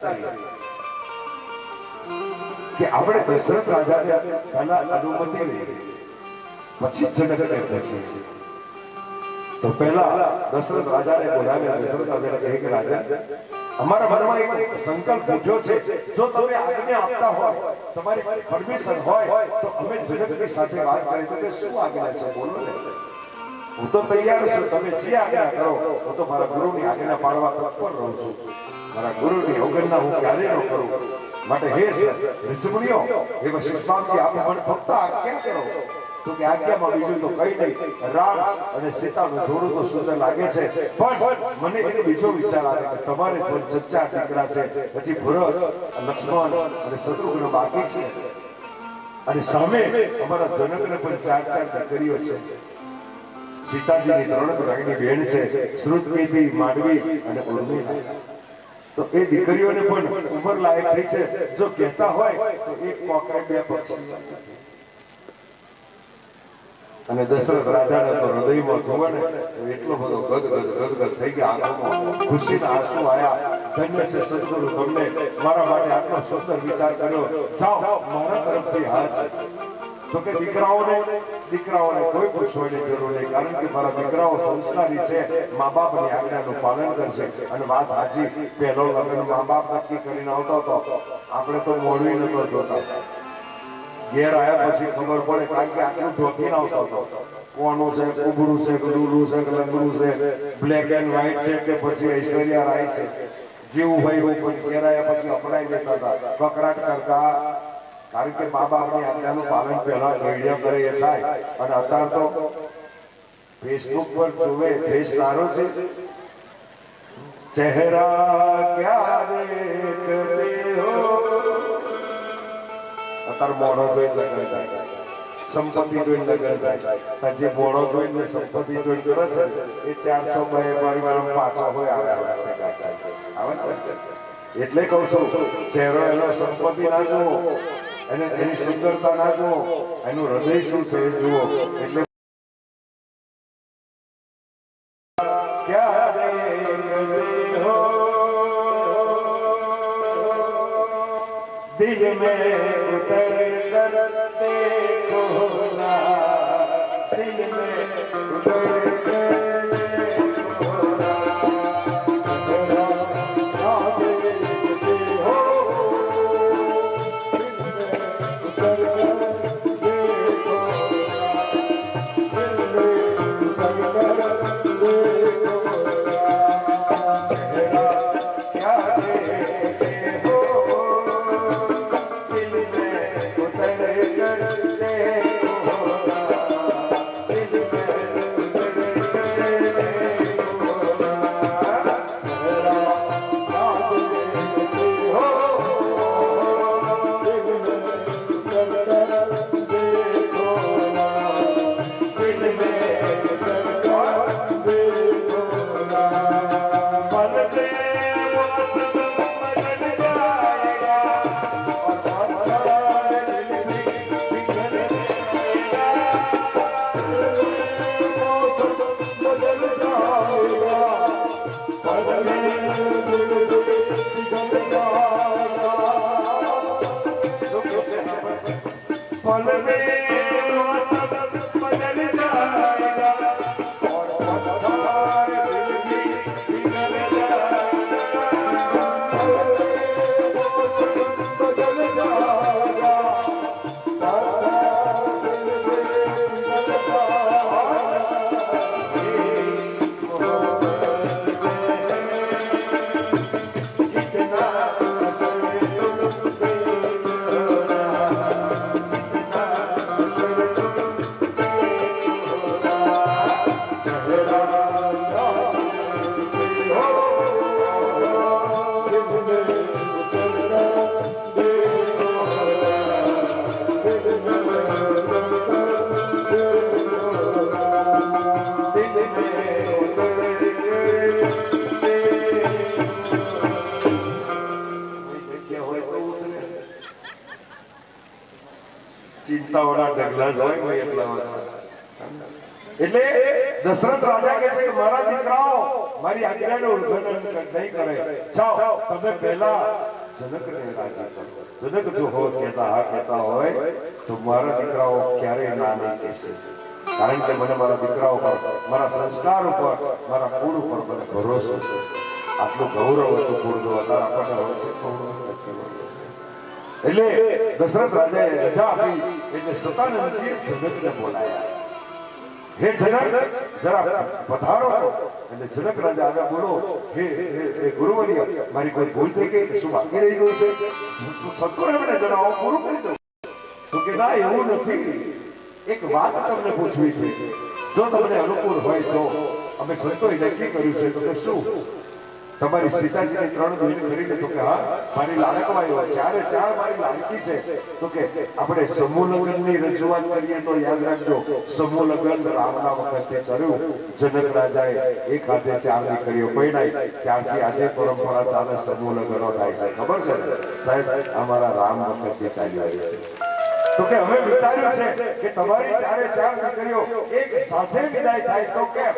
કે આપણે દશરથ રાજાને પહેલા અનુમતિ લઈ પછી જનકને પછી. તો પહેલા દશરથ રાજાને બોલાવ્યા દશરથ રાજાને કહે કે રાજા, અમારા મનમાં એક સંકલ્પ ઉઠ્યો છે. જો તમે આજ્ઞા આપતા હોય, તમારી પરમિશન હોય, તો અમે જનકની સાથે વાત કરી તો કે શું આજ્ઞા છે? બોલો ને. હું તો તૈયાર છું. તમે જે આજ્ઞા કરો, હું તો મારા ગુરુની આજ્ઞા પાડવા તત્પર રહું છું. મારા ગુરુની અવગણના હું ક્યારે ન કરું. માટે હે ઋષિમુનિઓ હે વશિષ્ઠાંતિ આપ પણ ફક્ત આજ્ઞા કરો. તો કે આજ્ઞામાં બીજું તો કઈ નહીં. રામ અને સીતાનું જોડું તો સુંદર લાગે છે. પણ મને એક બીજો વિચાર આવે કે તમારે પણ જચ્ચા દીકરા છે. પછી ભરત, લક્ષ્મણ અને શત્રુઘ્ન બાકી છે. અને સામે અમારા જનકને પણ ચાર ચાર દીકરીઓ છે. સીતાજીની ત્રણ ભાઈની બહેન છે. શ્રુતકેતી, માંડવી અને ઉર્મિલા. તો એ દીકરીઓને પણ ઉંમર લાયક થઈ છે. જો કહેતા હોય, તો એક કોકરે બે પક્ષી. અને દશરથ રાજાને તો હૃદયમાં જોવે ને એટલો બધો ગદગદ ગદગદ થઈ ગયા. આંખોમાં ખુશીના આંસુ આયા. ધન્ય છે સસુર, તમને મારા માટે આટલો સુંદર વિચાર કર્યો. જાઓ, મારા તરફથી હા છે તો કે દીકરાઓને દીકરાઓને કોઈ પૂછવાની જરૂર નહીં, કારણ કે મારા દીકરાઓ સંસ્કારી છે મા બાપની આજ્ઞાનું પાલન કરશે. અને વાત હાજી પહેલો લગ્ન મા બાપ નક્કી કરીને આવતો હતો. આપણે તો મોડવી નતો જોતા. ઘેર આવ્યા પછી ખબર પડે, કારણ કે આટલું ઢોકીને આવતો હતો. કોનું છે, કુબડું છે કે છે લંગડું છે બ્લેક એન્ડ વ્હાઈટ છે કે પછી ઐશ્વર્યા રાય છે. જેવું હોય એવું પણ ઘેર પછી અપડાઈ લેતા હતા. કકરાટ કરતા કારણ કે મા બાપની આજ્ઞાનું પાલન પહેલા ઘડિયા કરે એ થાય. અને અત્યારે તો ફેસબુક પર જોવે ફેસ સારો છે. ચહેરા ક્યાં દેખતે હો? અત્યારે મોડો જોઈને લગન થાય. સંપત્તિ જોઈને લગન થાય. જે મોડો જોઈને સંપત્તિ જોઈને કરે છે, એ ચાર છ પરિવાર પાછા હોય આવે આવે છે? એટલે કહું છું, ચહેરો એનો સંપત્તિ ના જુઓ. એને એની સુંદરતા ના જુઓ એનું હૃદય શું છે એ જુઓ. એટલે Amen. એટલે દશરથ રાજા કહે છે કે, મારા દીકરાઓ, મારી આજ્ઞાનું ઉલ્લંઘન નહીં કરે. જાઓ, તમે પહેલા જનકને રાજી કરો. જનક જો હો કહેતા, હા કહેતા હોય, તો મારા દીકરાઓ ક્યારેય ના નહીં કહેશે. કારણ કે મને મારા દીકરાઓ પર, મારા સંસ્કાર ઉપર, મારા કુળ ઉપર મને ભરોસો છે. આટલું ગૌરવ હતું કુળનું અત્યારે આપણને હોય છે. થોડું નથી હોતું. એટલે દશરથ રાજાએ રજા આપી, એટલે સતાનંદજીએ જનકને બોલાયા. હે જનક, જરા પધારો એટલે જનક રાજા આગળ બોલો, હે હે હે ગુરુવર્ય, મારી કોઈ ભૂલ થઈ ગઈ? શું બાકી રહી ગયું છે? સત્વરે મને જણાવો, પૂરું કરી દઉં. તો કે, ના, એવું નથી. એક વાત તમને પૂછવી છે. જો તમને અનુકૂળ હોય તો અમે સંતોએ નક્કી કર્યું છે. તો શું? તમારી સીતાજીને ત્રણ બહેન કરીને તો કે, હા, મારી લાડકવાઈઓ ચારે ચાર મારી લાડકી છે. તો કે, આપણે સમૂહ લગ્નની રજૂઆત કરીએ તો યાદ રાખજો, સમૂહ લગ્ન રામના વખતે ચર્યું જનક રાજાએ એક હાથે ચાર દીકરીઓ પરણાઈ ત્યારથી આજે પરંપરા ચાલે સમૂહ લગ્નો થાય છે. ખબર છે સાહેબ, અમારા રામ વખતે ચાલી આવી છે. તો કે હવે વિચાર્યું છે કે તમારી ચારે ચાર દીકરીઓ એક સાથે વિદાય થાય તો કેમ?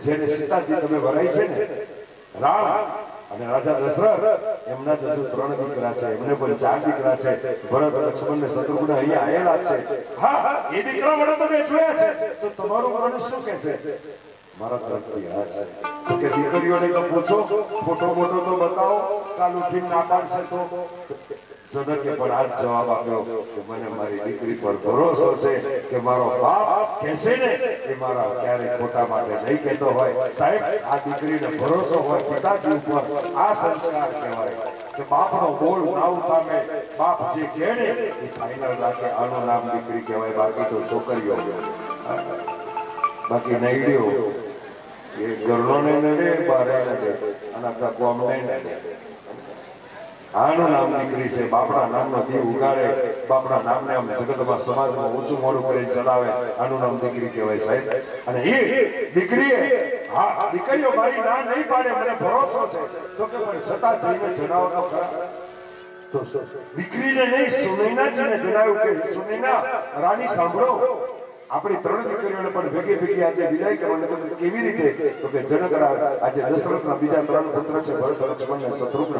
જેને સીતાજી તમે વરાઈ છે રામ અને રાજા દશરથ, એમના જ હજુ ત્રણ દીકરા છે. એમને પણ ચાર દીકરા છે. ભરત, લક્ષ્મણ ને શત્રુઘ્ન અહીંયા આયેલા છે. હા, એ દીકરા મને તમે જોયા છે. તો તમારું મન શું કે છે? મારા તરફથી આ છે. કે દીકરીઓને તો પૂછો, ફોટો મોટો તો બતાવો કાલ ઉઠીને ના પાડશે પણ આ જવાબ આપ્યો કે મને મારી દીકરી પર ભરોસો છે કે મારો બાપ કહેશે ને એ મારા ક્યારેય ખોટા માટે નહીં કહેતો હોય. સાહેબ, આ દીકરીને ભરોસો હોય પિતાજી ઉપર, આ સંસ્કાર કહેવાય. કે બાપનો બોલ ના ઉઠાવે બાપ જે કેણે એ ફાઇનલ રાખે આનું નામ દીકરી કહેવાય, બાકી તો છોકરીઓ બાકી નૈડ્યો એ ઘરનો ને નડે બારે અને નામ દીકરી એ દીકરીએ, હા, દીકરીઓ, મારી ના નહીં પાડે, મને ભરોસો છે. કે, પણ છતાં જઈને જણાવો તો ખરા. દીકરીને નહીં, સુનૈનાજીને જણાવ્યું કે, સુનૈના રાણી સાંભળો. આપણી ત્રણ દીકરીઓને પણ ભેગી ભેગી આજે વિદાય કરવાની કેવી રીતે? તો કે જનકરા આજે દશરથના બીજા ત્રણ પુત્ર છે, ભરત, લક્ષ્મણ ને શત્રુઘ્ન.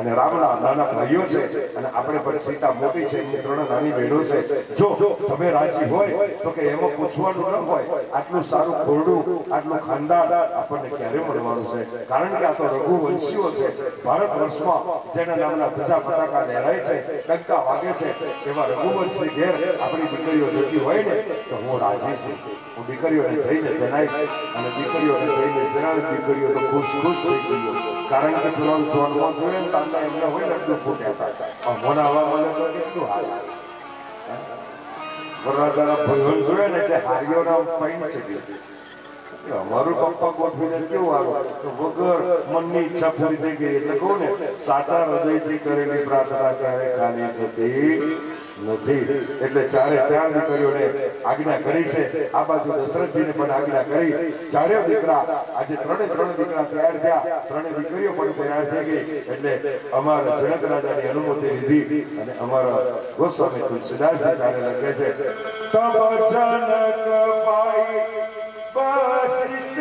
અને રામના નાના ભાઈઓ છે અને આપણે પણ સીતા મોટી છે, એમની ત્રણ નાની બહેનો છે. જો તમે રાજી હોય, તો કે એમાં પૂછવાનું ન હોય, આટલું સારું ખોરડું, આટલું ખાનદાન આપણને ક્યારે મળવાનું છે? કારણ કે આ તો રઘુવંશીઓ છે. ભારત વર્ષમાં જેના નામના ધજા પતાકા લહેરાય છે ડંકા વાગે છે, એવા રઘુવંશની ઘેર આપણી દીકરીઓ જતી હોય ને તો હું રાજી છું. હું દીકરીઓને જઈને જણાવીશ અને દીકરીઓને જઈને જણાવી દીકરીઓ તો ખુશ ખુશ થઈ ગયો કારણ કે પેલો જોનમાં જોયે ને તાંતા એમને હોય ને ફૂટ્યા હતા. મોના હવા મને તો કેટલું હાલ. વરરાજાના ભોજન જોયે ને, એટલે હારીઓના પૈન ચડી કે અમારું પપ્પા ગોઠવીને કેવું આવ્યું તો વગર મનની ઈચ્છા પૂરી થઈ ગઈ. એટલે કહું ને, સાચા હૃદયથી કરેલી પ્રાર્થના ક્યારે ખાલી થતી નથી. એટલે ચારે ચાર દીકરીઓને આજ્ઞા કરી છે. આ બાજુ દશરથજીને પણ આજ્ઞા કરી. ચારે દીકરા આજે ત્રણે ત્રણ દીકરા તૈયાર થયા. ત્રણે દીકરીઓ પણ તૈયાર થઈ ગઈ. એટલે અમારા જનક રાજાની અનુમતિ લીધી અને અમારા ગોસ્વામી તુલસીદાસ ત્યારે લખે છે તબ જનક પાઈ બસિત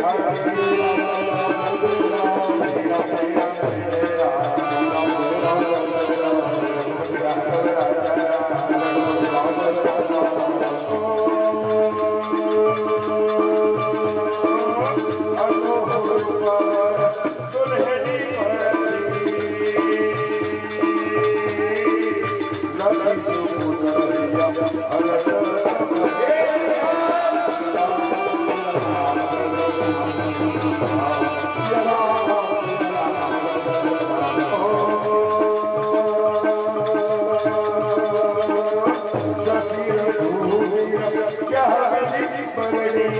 Gracias. ચલો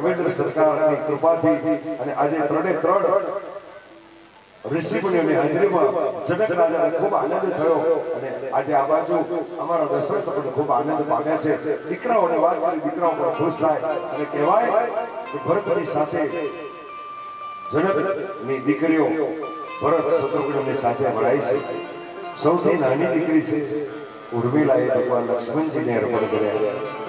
રાઘવેન્દ્ર સરકારની કૃપાથી અને આજે ત્રણે ત્રણ ઋષિમુનિઓની હાજરીમાં જનક રાજાને ખૂબ આનંદ થયો અને આજે આ બાજુ અમારા દશરથ ખૂબ આનંદ પામે છે. દીકરાઓને વાત કરી દીકરાઓ પણ ખુશ થાય અને કહેવાય કે ભરતની સાથે જનકની દીકરીઓ ભરત શત્રુઘ્નની સાથે મળાય છે. સૌથી નાની દીકરી છે. ઉર્મિલાએ ભગવાન લક્ષ્મણજીને અર્પણ કર્યા.